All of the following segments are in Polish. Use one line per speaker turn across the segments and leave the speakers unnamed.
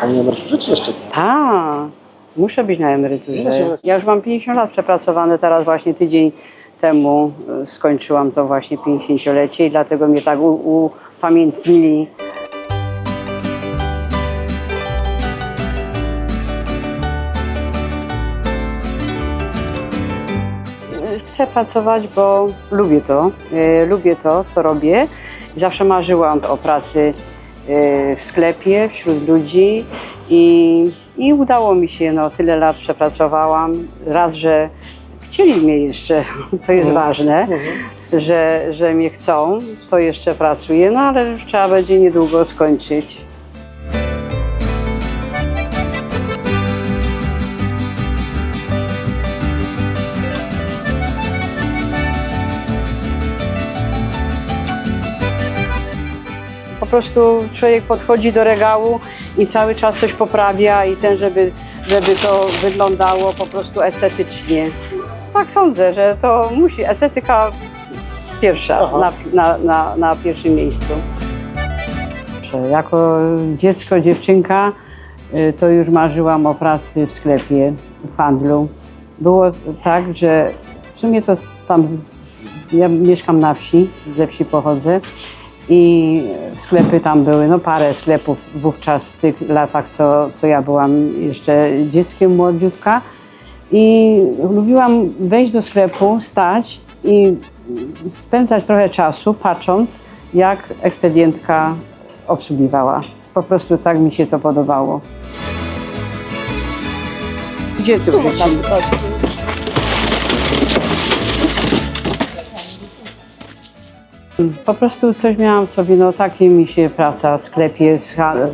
Pani na emeryturze czy jeszcze?
Tak, muszę być na emeryturze. Ja już mam 50 lat przepracowane, teraz właśnie tydzień temu y, skończyłam to właśnie 50-lecie i dlatego mnie tak upamiętnili. Chcę pracować, bo lubię to. y, Lubię to, co robię. Zawsze marzyłam o pracy w sklepie, wśród ludzi i, i udało mi się. No, tyle lat przepracowałam. Raz, że chcieli mnie jeszcze, to jest ważne, że, że mnie chcą, to jeszcze pracuję, no ale trzeba będzie niedługo skończyć. Po prostu człowiek podchodzi do regału i cały czas coś poprawia i ten, żeby, żeby to wyglądało po prostu estetycznie. Tak sądzę, że to musi, estetyka pierwsza, na, na, na, na pierwszym miejscu. Jako dziecko, dziewczynka y, to już marzyłam o pracy w sklepie, w handlu. Było tak, że w sumie to tam, ja mieszkam na wsi, ze wsi pochodzę i sklepy tam były, no parę sklepów wówczas w tych latach, co, co ja byłam jeszcze dzieckiem młodziutka. I lubiłam wejść do sklepu, stać i spędzać trochę czasu, patrząc, jak ekspedientka obsługiwała. Po prostu tak mi się to podobało. Gdzie ty wrócisz? Po prostu coś miałam w sobie, no takie mi się praca w sklepie,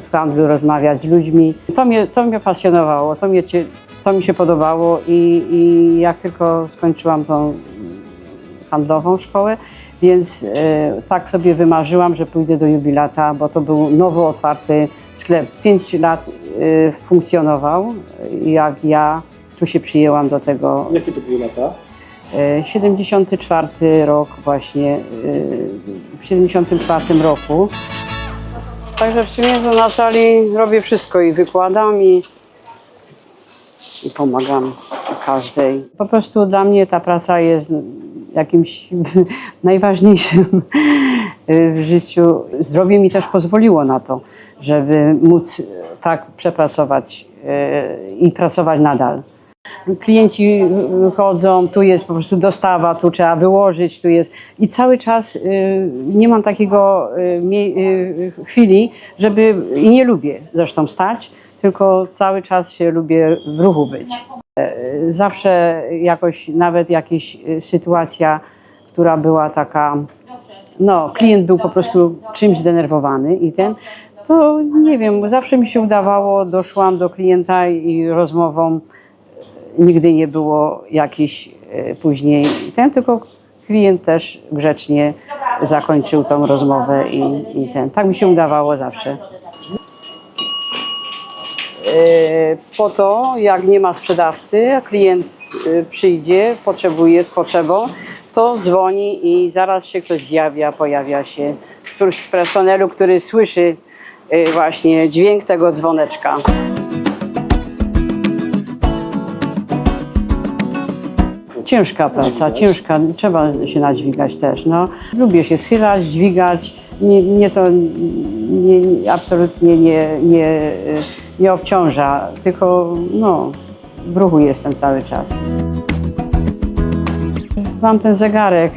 w handlu rozmawiać z ludźmi. To mnie, to mnie pasjonowało, to, mnie, to mi się podobało i, i jak tylko skończyłam tą handlową szkołę, więc e, tak sobie wymarzyłam, że pójdę do jubilata, bo to był nowo otwarty sklep. Pięć lat e, funkcjonował, jak ja tu się przyjęłam do tego
Jakie to były lata?
E, 74 rok właśnie, e, w 74 roku. Także w to na sali robię wszystko i wykładam i, i pomagam każdej. Po prostu dla mnie ta praca jest jakimś najważniejszym w życiu. Zdrowie mi też pozwoliło na to, żeby móc tak przepracować e, i pracować nadal. Klienci chodzą, tu jest po prostu dostawa, tu trzeba wyłożyć, tu jest. I cały czas y, nie mam takiego y, y, chwili, żeby. I nie lubię zresztą stać, tylko cały czas się lubię w ruchu być. Y, Zawsze jakoś, nawet jakaś sytuacja, która była taka. No, klient był po prostu czymś zdenerwowany i ten. To nie wiem, zawsze mi się udawało, doszłam do klienta i rozmową nigdy nie było jakiś e, później ten, tylko klient też grzecznie zakończył tą rozmowę i, i ten. Tak mi się udawało zawsze. E, Po to, jak nie ma sprzedawcy, a klient e, przyjdzie, potrzebuje z potrzebą, to dzwoni i zaraz się ktoś zjawia, pojawia się któryś z personelu, który słyszy właśnie dźwięk tego dzwoneczka. Ciężka praca, ciężka, trzeba się nadźwigać też. No. Lubię się schylać, dźwigać. Nie, mnie to nie, absolutnie nie, nie, nie obciąża, tylko no, w ruchu jestem cały czas. Mam ten zegarek,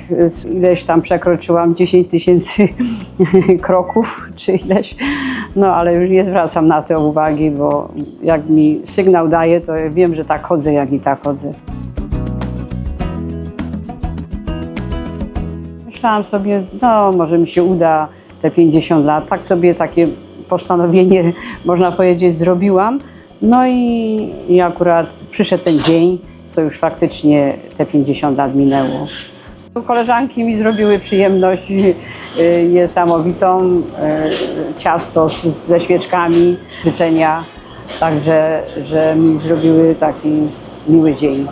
ileś tam przekroczyłam, 10 tysięcy kroków, czy ileś, no ale już nie zwracam na to uwagi, bo jak mi sygnał daje, to wiem, że tak chodzę, jak i tak chodzę. Myślałam sobie, no może mi się uda te 50 lat. Tak sobie takie postanowienie, można powiedzieć, zrobiłam. No i, i akurat przyszedł ten dzień, co już faktycznie te 50 lat minęło. Koleżanki mi zrobiły przyjemność y, niesamowitą. y, Ciasto ze świeczkami, życzenia. Także, że mi zrobiły taki miły dzień.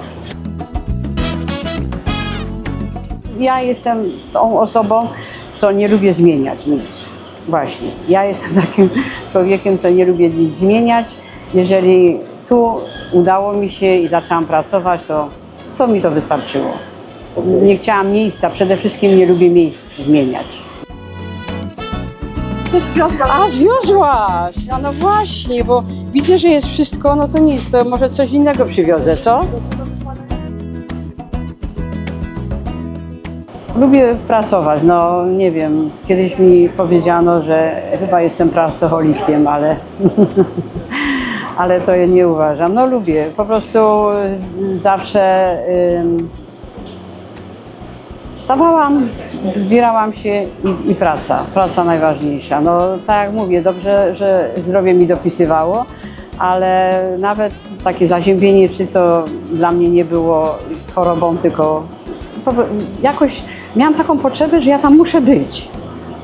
Ja jestem tą osobą, co nie lubię zmieniać nic. Właśnie. Ja jestem takim człowiekiem, co nie lubię nic zmieniać. Jeżeli tu udało mi się i zaczęłam pracować, to, to mi to wystarczyło. Nie chciałam miejsca, przede wszystkim nie lubię miejsc zmieniać. A, zwiozłaś! A no właśnie, bo widzę, że jest wszystko, no to nic, to może coś innego przywiozę, co? Lubię pracować, no nie wiem, kiedyś mi powiedziano, że chyba jestem pracocholikiem, ale, ale to ja nie uważam. No lubię, po prostu y, zawsze ym, wstawałam, zbierałam się i, i praca, praca najważniejsza. No tak jak mówię, dobrze, że zdrowie mi dopisywało, ale nawet takie zaziębienie czy co dla mnie nie było chorobą, tylko jakoś miałam taką potrzebę, że ja tam muszę być.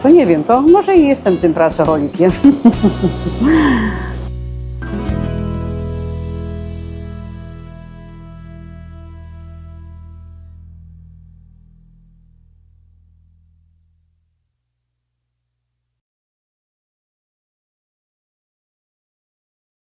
To nie wiem, to może i jestem tym pracocholikiem.